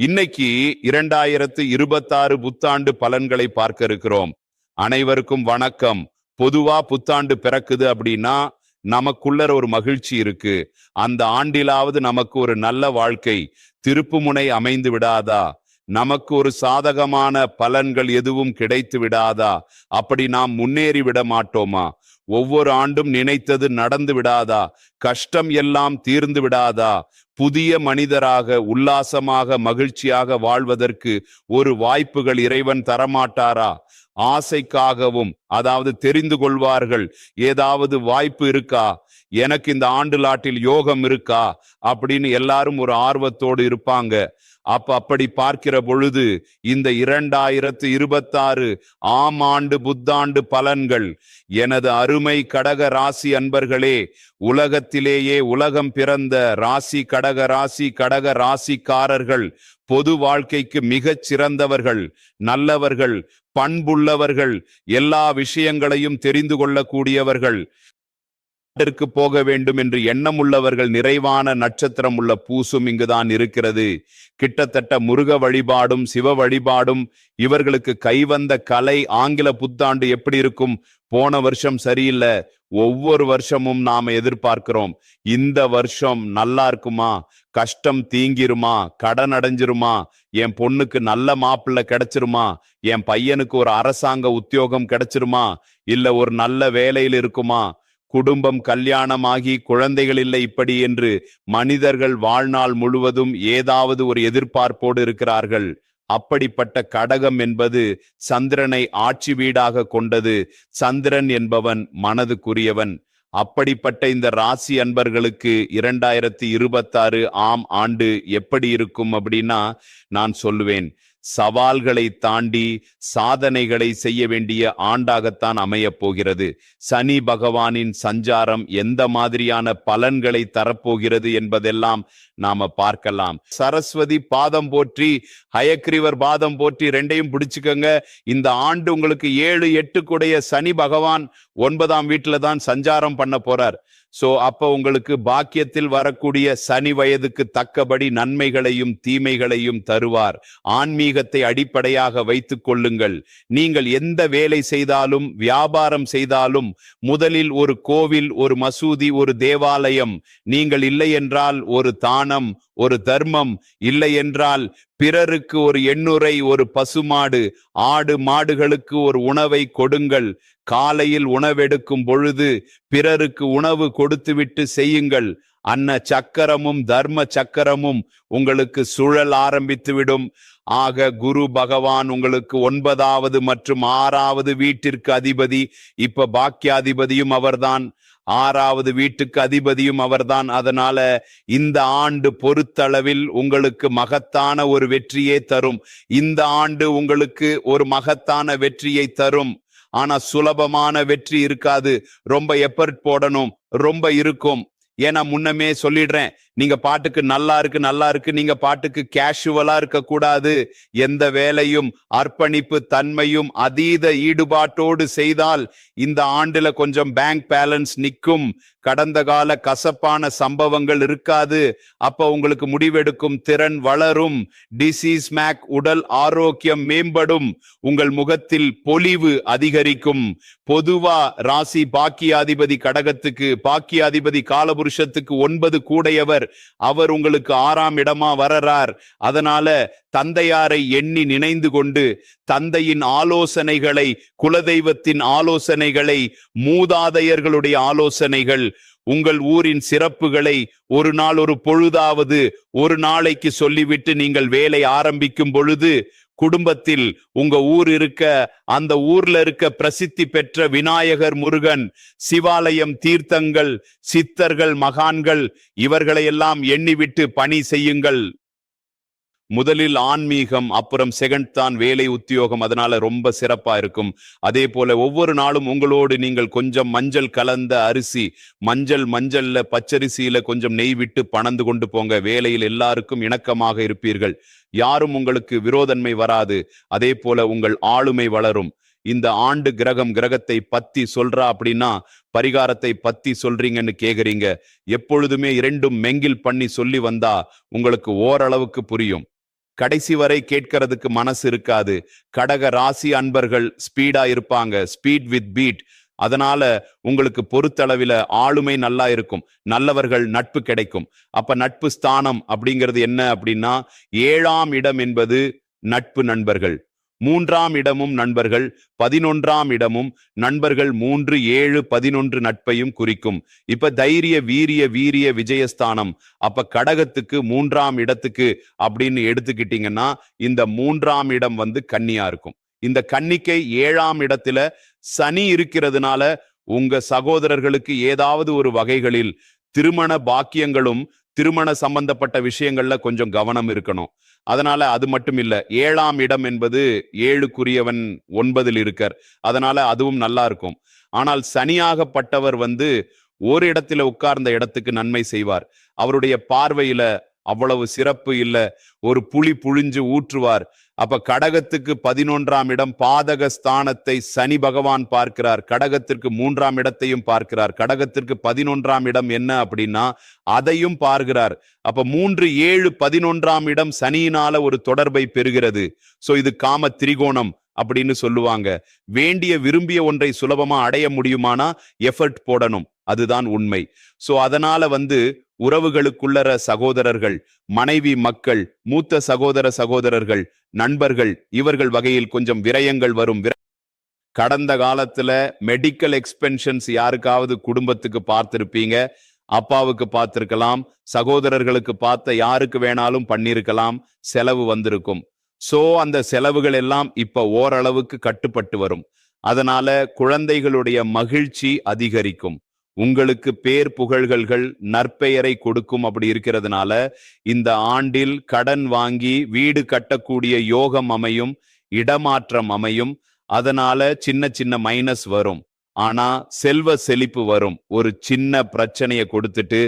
இன்னைக்கு இரண்டாயிரத்து இருபத்தாறு புத்தாண்டு பலன்களை பார்க்க இருக்கிறோம். அனைவருக்கும் வணக்கம். பொதுவா புத்தாண்டு பிறக்குது அப்படின்னா நமக்குள்ள ஒரு மகிழ்ச்சி இருக்கு. அந்த ஆண்டிலாவது நமக்கு ஒரு நல்ல வாழ்க்கை. திருப்புமுனை அமைந்து விடாதா? நமக்கு ஒரு சாதகமான பலன்கள் எதுவும் கிடைத்து விடாதா? அப்படி நாம் முன்னேறி விட மாட்டோமா? ஒவ்வொரு ஆண்டும் நினைத்தது நடந்து விடாதா? கஷ்டம் எல்லாம் தீர்ந்து விடாதா? புதிய மனிதராக உல்லாசமாக மகிழ்ச்சியாக வாழ்வதற்கு ஒரு வாய்ப்புகள் இறைவன் தரமாட்டாரா? ஆசைக்காகவும் அதாவது தெரிந்து கொள்வார்கள் ஏதாவது வாய்ப்பு இருக்கா? எனக்கு இந்த ஆண்டு லாட்டில் யோகம் இருக்கா? அப்படின்னு எல்லாரும் ஒரு ஆர்வத்தோடு இருப்பாங்க. அப்ப அப்படி பார்க்கிற பொழுது இந்த இரண்டாயிரத்து இருபத்தாறு ஆம் ஆண்டு புத்தாண்டு பலன்கள். எனது அருமை கடக ராசி அன்பர்களே உலகத்திலேயே உலகம் பிறந்த ராசி கடக ராசி கடக ராசிக்காரர்கள் பொது வாழ்க்கைக்கு மிகச் சிறந்தவர்கள் நல்லவர்கள் பண்புள்ளவர்கள் எல்லா விஷயங்களையும் தெரிந்து கொள்ளக்கூடியவர்கள். நாட்டிற்கு போக வேண்டும் என்று எண்ணம் உள்ளவர்கள் நிறைவான நட்சத்திரம் உள்ள பூசும் இங்குதான் இருக்கிறது. கிட்டத்தட்ட முருக வழிபாடும் சிவ வழிபாடும் இவர்களுக்கு கைவந்த கலை ஆங்கில புத்தாண்டு எப்படி இருக்கும்? போன வருஷம் சரியில்லை. ஒவ்வொரு வருஷமும் நாம எதிர்பார்க்கிறோம். இந்த வருஷம் நல்லா இருக்குமா? கஷ்டம் தீங்கிருமா? கடன் அடைஞ்சிருமா? என் பொண்ணுக்கு நல்ல மாப்பிள்ளை கிடைச்சிருமா? என் பையனுக்கு ஒரு அரசாங்க உத்தியோகம் கிடைச்சிருமா? இல்ல ஒரு நல்ல வேலையில் இருக்குமா? குடும்பம் கல்யாணமாகி குழந்தைகள் இல்லை இப்படி என்று மனிதர்கள் வாழ்நாள் முழுவதும் ஏதாவது ஒரு எதிர்பார்ப்போடு இருக்கிறார்கள். அப்படிப்பட்ட கடகம் என்பது சந்திரனை ஆட்சி வீடாக கொண்டது. சந்திரன் என்பவன் மனதுக்குரியவன். அப்படிப்பட்ட இந்த ராசி அன்பர்களுக்கு இரண்டாயிரத்தி இருபத்தாறு ஆம் ஆண்டு எப்படி இருக்கும் அப்படின்னா நான் சொல்லுவேன். சவால்களை தாண்டி சாதனைகளை செய்ய வேண்டிய ஆண்டாகத்தான் அமையப் போகிறது சனி பகவானின் சஞ்சாரம் எந்த மாதிரியான பலன்களை தரப்போகிறது என்பதெல்லாம் நாம பார்க்கலாம். சரஸ்வதி பாதம் போற்றி ஹயக்ரீவர் பாதம் போற்றி ரெண்டையும் பிடிச்சுக்கோங்க. இந்த ஆண்டு உங்களுக்கு ஏழு எட்டுக்குடைய சனி பகவான் ஒன்பதாம் வீட்டுல தான் சஞ்சாரம் பண்ண போறார். சோ அப்ப உங்களுக்கு பாக்கியத்தில் வரக்கூடிய சனி வயதுக்கு தக்கபடி நன்மைகளையும் தீமைகளையும் தருவார். ஆன்மீகத்தை அடிப்படையாக வைத்துக் கொள்ளுங்கள். நீங்கள் எந்த வேலை செய்தாலும் வியாபாரம் செய்தாலும் முதலில் ஒரு கோவில் ஒரு மசூதி ஒரு தேவாலயம் நீங்கள் இல்லை என்றால் ஒரு தானம் ஒரு தர்மம் இல்லை என்றால் பிறருக்கு ஒரு எண்ணுரை ஒரு பசுமாடு ஆடு மாடுகளுக்கு ஒரு உணவை கொடுங்கள். காலையில் உணவெடுக்கும் பொழுது பிறருக்கு உணவு கொடுத்துவிட்டு செய்யுங்கள். அன்ன சக்கரமும் தர்ம சக்கரமும் உங்களுக்கு சுழல் ஆரம்பித்துவிடும். ஆக குரு பகவான் உங்களுக்கு ஒன்பதாவது மற்றும் ஆறாவது வீட்டிற்கு அதிபதி. இப்ப பாக்கியாதிபதியும் அவர்தான். ஆறாவது வீட்டுக்கு அதிபதியும் அவர்தான். அதனால இந்த ஆண்டு பொறுத்தளவில் உங்களுக்கு மகத்தான ஒரு வெற்றியே தரும். இந்த ஆண்டு உங்களுக்கு ஒரு மகத்தான வெற்றியை தரும். ஆனா சுலபமான வெற்றி இருக்காது. ரொம்ப எஃபர்ட் போடணும். ரொம்ப இருக்கும். ஏன்னா முன்னமே சொல்லிடுறேன். நீங்க பாட்டுக்கு நல்லா இருக்கு நல்லா இருக்கு. நீங்க பாட்டுக்கு கேஷுவலா இருக்க கூடாது. எந்த வேலையும் அர்ப்பணிப்பு தன்மையும் அதீத ஈடுபாட்டோடு செய்தால் இந்த ஆண்டுல கொஞ்சம் பேங்க் பேலன்ஸ் நிக்கும். கடந்த கால கசப்பான சம்பவங்கள் இருக்காது. அப்ப உங்களுக்கு முடிவெடுக்கும் திறன் வளரும். டிசீஸ் மேக் உடல் ஆரோக்கியம் மேம்படும். உங்கள் முகத்தில் பொலிவு அதிகரிக்கும். பொதுவா ராசி பாக்கியாதிபதி கடகத்துக்கு பாக்கியாதிபதி புருஷத்துக்கு ஒன்பது கூடையவர். அவர் உங்களுக்கு ஆறாம் இடமா வரறார். அதனால தந்தையாரை எண்ணி நினைந்து கொண்டு தந்தையின் ஆலோசனைகளை குலதெய்வத்தின் ஆலோசனைகளை மூதாதையர்களுடைய ஆலோசனைகள் உங்கள் ஊரின் சிறப்புகளை ஒரு நாள் ஒரு பொழுதாவது ஒரு நாளைக்கு சொல்லிவிட்டு நீங்கள் வேலை ஆரம்பிக்கும் பொழுது குடும்பத்தில் உங்க ஊர் இருக்க அந்த ஊர்ல இருக்க பிரசித்தி பெற்ற விநாயகர் முருகன் சிவாலயம் தீர்த்தங்கள் சித்தர்கள் மகான்கள் இவர்களை எல்லாம் எண்ணிவிட்டு பணி செய்யுங்கள். முதலில் ஆன்மீகம் அப்புறம் செகண்ட் தான் வேலை உத்தியோகம். அதனால ரொம்ப சிறப்பா இருக்கும். அதே போல ஒவ்வொரு நாளும் உங்களோடு நீங்கள் கொஞ்சம் மஞ்சள் கலந்த அரிசி மஞ்சள் மஞ்சள்ல பச்சரிசியில கொஞ்சம் நெய் விட்டு பணந்து கொண்டு போங்க. வேலையில் எல்லாருக்கும் இணக்கமாக இருப்பீர்கள். யாரும் உங்களுக்கு விரோதன்மை வராது. அதே போல உங்கள் ஆளுமை வளரும். இந்த ஆண்டு கிரகம் கிரகத்தை பத்தி சொல்றா அப்படின்னா பரிகாரத்தை பத்தி சொல்றீங்கன்னு கேக்குறீங்க. எப்பொழுதுமே இரண்டும் மெங்கில் பண்ணி சொல்லி வந்தா உங்களுக்கு ஓரளவுக்கு புரியும். கடைசி வரை கேட்கறதுக்கு மனசு இருக்காது. கடக ராசி அன்பர்கள் ஸ்பீடா இருப்பாங்க. ஸ்பீட் வித் பீட் அதனால உங்களுக்கு பொறுத்தளவில ஆளுமை நல்லா இருக்கும். நல்லவர்கள் நட்பு கிடைக்கும். அப்ப நட்பு ஸ்தானம் அப்படிங்கிறது என்ன அப்படின்னா ஏழாம் இடம் என்பது நட்பு நண்பர்கள். மூன்றாம் இடமும் நண்பர்கள் பதினொன்றாம் இடமும் நண்பர்கள் மூன்று ஏழு பதினொன்று நட்பையும் குறிக்கும். இப்ப தைரிய வீரிய வீரிய விஜயஸ்தானம். அப்ப கடகத்துக்கு மூன்றாம் இடத்துக்கு அப்படின்னு எடுத்துக்கிட்டீங்கன்னா இந்த மூன்றாம் இடம் வந்து கன்னியா இருக்கும். இந்த கன்னிக்கை ஏழாம் இடத்துல சனி இருக்கிறதுனால உங்க சகோதரர்களுக்கு ஏதாவது ஒரு வகைகளில் திருமண பாக்கியங்களும் திருமண சம்பந்தப்பட்ட விஷயங்கள்ல கொஞ்சம் கவனம் இருக்கணும். அதனால அது மட்டும் இல்ல ஏழாம் இடம் என்பது ஏழுக்குரியவன் ஒன்பதில் இருக்கார். அதனால அதுவும் நல்லா இருக்கும். ஆனால் சனியாகப்பட்டவர் வந்து ஒரு இடத்துல உட்கார்ந்த இடத்துக்கு நன்மை செய்வார். அவருடைய பார்வையில அவ்வளவு சிறப்பு இல்ல. ஒரு புலி புழிஞ்சு ஊற்றுவார். அப்ப கடகத்துக்கு பதினொன்றாம் இடம் பாதக ஸ்தானத்தை சனி பகவான் பார்க்கிறார். கடகத்திற்கு மூன்றாம் இடத்தையும் பார்க்கிறார். கடகத்திற்கு பதினொன்றாம் இடம் என்ன அப்படின்னா அதையும் பார்க்கிறார். அப்ப மூன்று ஏழு பதினொன்றாம் இடம் சனியினால ஒரு தொடர்பை பெறுகிறது. சோ இது காம திரிகோணம் அப்படின்னு சொல்லுவாங்க. வேண்டிய விரும்பிய ஒன்றை சுலபமா அடைய முடியுமானா எஃபர்ட் போடணும். அதுதான் உண்மை. சோ அதனால வந்து உறவுகளுக்குள்ளற சகோதரர்கள் மனைவி மக்கள் மூத்த சகோதர சகோதரர்கள் நண்பர்கள் இவர்கள் வகையில் கொஞ்சம் விரயங்கள் வரும். கடந்த காலத்துல மெடிக்கல் எக்ஸ்பென்ஷன்ஸ் யாருக்காவது குடும்பத்துக்கு பார்த்திருப்பீங்க? அப்பாவுக்கு பார்த்திருக்கலாம் சகோதரர்களுக்கு பார்த்த யாருக்கு வேணாலும் பண்ணிருக்கலாம் செலவு வந்திருக்கும். சோ அந்த செலவுகள் எல்லாம் இப்ப ஓரளவுக்கு கட்டுப்பட்டு வரும். அதனால குழந்தைகளுடைய மகிழ்ச்சி அதிகரிக்கும். உங்களுக்கு பேர் புகழ்கள்கள் நற்பெயரை கொடுக்கும் அப்படி இருக்கிறதுனால இந்த ஆண்டில் கடன் வாங்கி வீடு கட்டக்கூடிய யோகம் அமையும் இடமாற்றம் அமையும். அதனால சின்ன சின்ன மைனஸ் வரும். ஆனா செல்வ செழிப்பு வரும். ஒரு சின்ன பிரச்சனையை கொடுத்துட்டு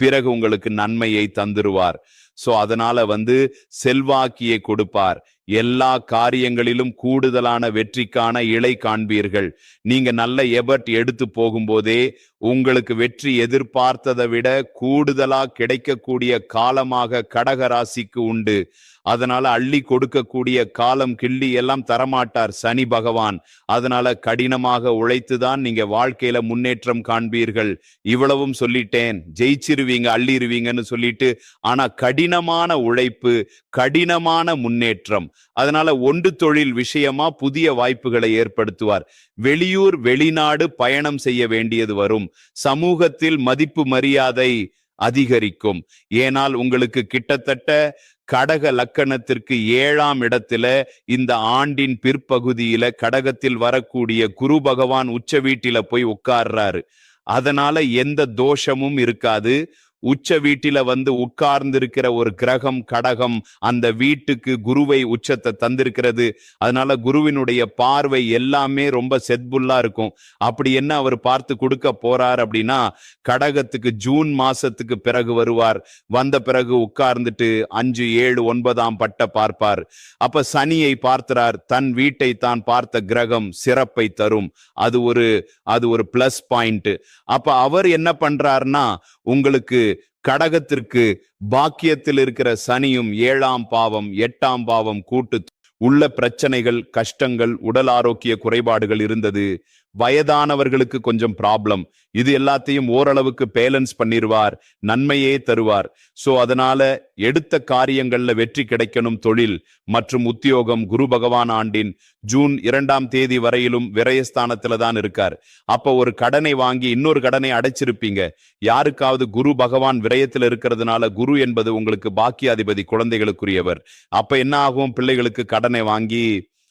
பிறகு உங்களுக்கு நன்மையை தந்துருவார். சோ அதனால வந்து செல்வாக்கியை கொடுப்பார். எல்லா காரியங்களிலும் கூடுதலான வெற்றிக்கான இலை காண்பீர்கள். நீங்க நல்ல எபர்ட் எடுத்து போகும்போதே உங்களுக்கு வெற்றி எதிர்பார்த்ததை விட கூடுதலா கிடைக்கக்கூடிய காலமாக கடக ராசிக்கு உண்டு. அதனால அள்ளி கொடுக்கக்கூடிய காலம் கிள்ளி எல்லாம் தரமாட்டார் சனி பகவான். அதனால கடினமாக உழைத்துதான் நீங்க வாழ்க்கையில முன்னேற்றம் காண்பீர்கள். இவ்வளவும் சொல்லிட்டேன். ஜெயிச்சிருவீங்க அள்ளிருவீங்கன்னு சொல்லிட்டு ஆனா கடினமான உழைப்பு கடினமான முன்னேற்றம். அதனால ஒன்று தொழில் விஷயமா புதிய வாய்ப்புகளை ஏற்படுத்துவார். வெளியூர் வெளிநாடு பயணம் செய்ய வேண்டியது வரும். சமூகத்தில் மதிப்பு மரியாதை அதிகரிக்கும். ஏனால் உங்களுக்கு கிட்டத்தட்ட கடக லக்கணத்திற்கு ஏழாம் இடத்துல இந்த ஆண்டின் பிற்பகுதியில கடகத்தில் வரக்கூடிய குரு பகவான் உச்ச வீட்டில போய் உட்கார்றாரு. அதனால எந்த தோஷமும் இருக்காது. உச்ச வீட்டில வந்து உட்கார்ந்திருக்கிற ஒரு கிரகம் கடகம் அந்த வீட்டுக்கு குருவை உச்சத்தை தந்திருக்கிறது. அதனால குருவினுடைய பார்வை எல்லாமே ரொம்ப செத்புல்லா இருக்கும். அப்படி என்ன அவர் பார்த்து கொடுக்க போறார் அப்படின்னா கடகத்துக்கு ஜூன் மாசத்துக்கு பிறகு வருவார். வந்த பிறகு உட்கார்ந்துட்டு அஞ்சு ஏழு ஒன்பதாம் பட்ட பார்ப்பார். அப்ப சனியை பார்க்கிறார். தன் வீட்டை தான் பார்த்த கிரகம் சிறப்பை தரும். அது ஒரு அது ஒரு பிளஸ் பாயிண்ட் அப்ப அவர் என்ன பண்றாருன்னா உங்களுக்கு கடகத்திற்கு பாக்கியத்தில் இருக்கிற சனியும் ஏழாம் பாவம் எட்டாம் பாவம் கூட்டு உள்ள பிரச்சனைகள் கஷ்டங்கள் உடல் ஆரோக்கிய குறைபாடுகள் இருந்தது. வயதானவர்களுக்கு கொஞ்சம் ப்ராப்ளம் இது எல்லாத்தையும் ஓரளவுக்கு பேலன்ஸ் பண்ணிடுவார் நன்மையே தருவார். சோ அதனால எடுத்த காரியங்கள்ல வெற்றி கிடைக்கணும் தொழில் மற்றும் உத்தியோகம் குரு பகவான் ஆண்டின் ஜூன் இரண்டாம் தேதி வரையிலும் விரயஸ்தானத்துல தான் இருக்கார். அப்ப ஒரு கடனை வாங்கி இன்னொரு கடனை அடைச்சிருப்பீங்க. யாருக்காவது குரு பகவான் விரயத்தில் இருக்கிறதுனால குரு என்பது உங்களுக்கு பாக்கியாதிபதி குழந்தைகளுக்குரியவர். அப்ப என்ன ஆகும்? பிள்ளைகளுக்கு கடனை வாங்கி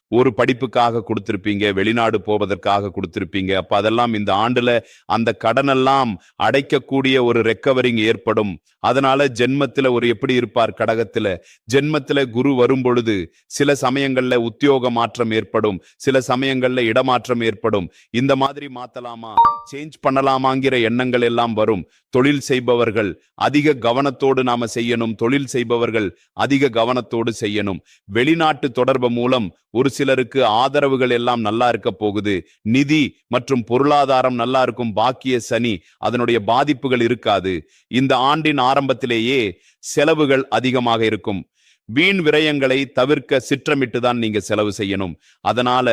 ஒரு படிப்புக்காக கொடுத்திருப்பீங்க வெளிநாடு போவதற்காக கொடுத்திருப்பீங்க. அப்ப அதெல்லாம் இந்த ஆண்டுல அந்த கடனெல்லாம் அடைக்கக்கூடிய ஒரு ரெக்கவரிங் ஏற்படும். அதனால ஜென்மத்துல ஒரு எப்படி இருப்பார் கடகத்துல? ஜென்மத்துல குரு வரும் பொழுது சில சமயங்கள்ல உத்தியோக மாற்றம் ஏற்படும் சில சமயங்கள்ல இடமாற்றம் ஏற்படும். இந்த மாதிரி மாத்தலாமா? சேஞ்ச் பண்ணலாமாங்கிற எண்ணங்கள் எல்லாம் வரும். தொழில் செய்பவர்கள் அதிக கவனத்தோடு நாம செய்யணும். தொழில் செய்பவர்கள் அதிக கவனத்தோடு செய்யணும். வெளிநாட்டு தொடர்பு மூலம் ஒரு சில சிலருக்கு ஆதரவுகள் எல்லாம் நல்லா இருக்க போகுது. நிதி மற்றும் பொருளாதாரம் நல்லா இருக்கும். பாக்கிய சனி அதனுடைய பாதிப்புகள் இருக்காது. இந்த ஆண்டின் ஆரம்பத்திலேயே செலவுகள் அதிகமாக இருக்கும். வீண் விரயங்களை தவிர்க்க சிற்றமிட்டு தான் நீங்க செலவு செய்யணும். அதனால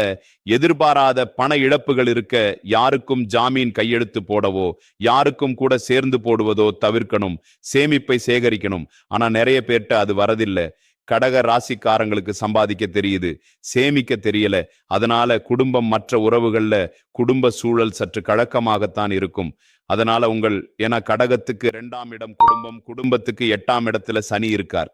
எதிர்பாராத பண இழப்புகள் இருக்க யாருக்கும் ஜாமீன் கையெழுத்து போடவோ யாருக்கும் கூட சேர்ந்து போடுவதோ தவிர்க்கணும். சேமிப்பை சேகரிக்கணும். ஆனா நிறைய பேர்ட்ட அது வரதில்லை. கடக ராசிக்காரங்களுக்கு சம்பாதிக்க தெரியுது சேமிக்க தெரியல. அதனால குடும்பம் மற்ற உறவுகள்ல குடும்ப சூழல் சற்று கழக்கமாகத்தான் இருக்கும். அதனால உங்கள் ஏன்னா கடகத்துக்கு இரண்டாம் இடம் குடும்பம் குடும்பத்துக்கு எட்டாம் இடத்துல சனி இருக்கார்.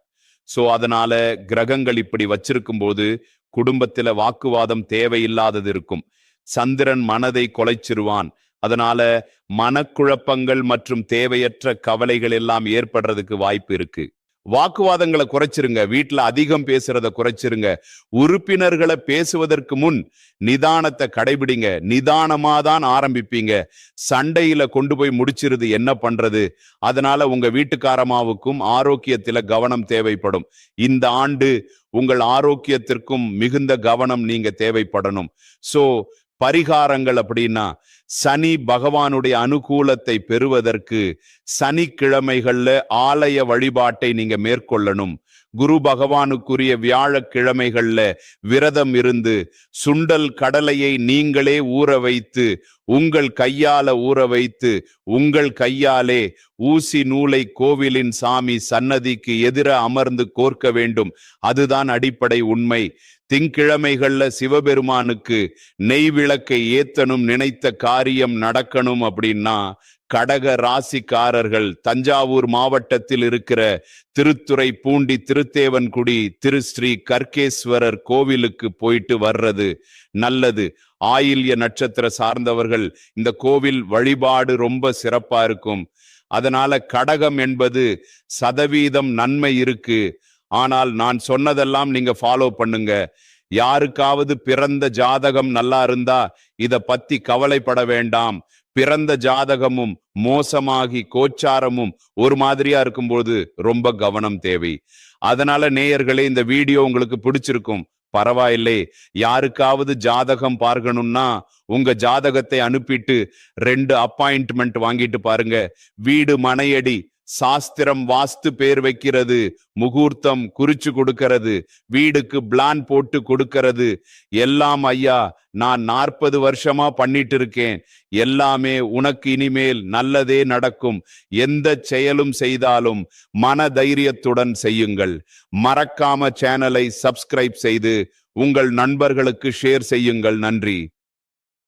சோ அதனால கிரகங்கள் இப்படி வச்சிருக்கும் போது குடும்பத்துல வாக்குவாதம் தேவையில்லாதது இருக்கும். சந்திரன் மனதை கொலைச்சிருவான். அதனால மனக்குழப்பங்கள் மற்றும் தேவையற்ற கவலைகள் எல்லாம் ஏற்படுறதுக்கு வாய்ப்பு இருக்கு. வாக்குவாதங்களை குறைச்சிருங்க வீட்டில் அதிகம் பேசுறத குறைச்சிருங்க. உறுப்பினர்களை பேசுவதற்கு முன் நிதானத்தை கடைபிடிங்க. நிதானமா தான் ஆரம்பிப்பீங்க. சண்டையில கொண்டு போய் முடிச்சிருது என்ன பண்றது? அதனால உங்க வீட்டுக்காரமாவுக்கும் ஆரோக்கியத்தில கவனம் தேவைப்படும். இந்த ஆண்டு உங்கள் ஆரோக்கியத்திற்கும் மிகுந்த கவனம் நீங்க தேவைப்படணும். சோ பரிகாரங்கள் அப்படின்னா சனி பகவானுடைய அனுகூலத்தை பெறுவதற்கு சனிக்கிழமைகள்ல ஆலய வழிபாட்டை நீங்க மேற்கொள்ளணும். குரு பகவானுக்குரிய வியாழக்கிழமைகள்ல விரதம் இருந்து சுண்டல் கடலையை நீங்களே ஊற வைத்து உங்கள் கையால ஊற வைத்து உங்கள் கையாலே ஊசி நூலை கோவிலின் சாமி சன்னதிக்கு எதிர அமர்ந்து கோர்க்க வேண்டும். அதுதான் அடிப்படை உண்மை. திங்கிழமைகள்ல சிவபெருமானுக்கு நெய் விளக்கை ஏத்தனும் நினைத்த காரியம் நடக்கணும் அப்படின்னா கடக ராசிக்காரர்கள் தஞ்சாவூர் மாவட்டத்தில் இருக்கிற திருத்துறை பூண்டி திருத்தேவன்குடி திரு ஸ்ரீ கர்கேஸ்வரர் கோவிலுக்கு போயிட்டு வர்றது நல்லது. ஆயில்ய நட்சத்திர சார்ந்தவர்கள் இந்த கோவில் வழிபாடு ரொம்ப சிறப்பா இருக்கும். அதனால கடகம் என்பது சதவீதம் நன்மை இருக்கு. ஆனால் நான் சொன்னதெல்லாம் நீங்க ஃபாலோ பண்ணுங்க. யாருக்காவது பிறந்த ஜாதகம் நல்லா இருந்தா இத பத்தி கவலைப்பட வேண்டாம். பிறந்த ஜாதகமும் மோசமாகி கோச்சாரமும் ஒரு மாதிரியா இருக்கும்போது ரொம்ப கவனம் தேவை. அதனால நேயர்களே இந்த வீடியோ உங்களுக்கு பிடிச்சிருக்கும். பரவாயில்லை. யாருக்காவது ஜாதகம் பார்க்கணும்னா உங்க ஜாதகத்தை அனுப்பிட்டு ரெண்டு அப்பாயின்ட்மெண்ட் வாங்கிட்டு பாருங்க. வீடு மனையடி சாஸ்திரம் வாஸ்து பேர் வைக்கிறது முகூர்த்தம் குறிச்சு கொடுக்கிறது வீடுக்கு பிளான் போட்டு கொடுக்கிறது. எல்லாம் ஐயா நான் நாற்பது வருஷமா பண்ணிட்டு இருக்கேன். எல்லாமே உனக்கு இனிமேல் நல்லதே நடக்கும். எந்த செயலும் செய்தாலும் மன தைரியத்துடன் செய்யுங்கள். மறக்காம சேனலை சப்ஸ்கிரைப் செய்து உங்கள் நண்பர்களுக்கு ஷேர் செய்யுங்கள். நன்றி.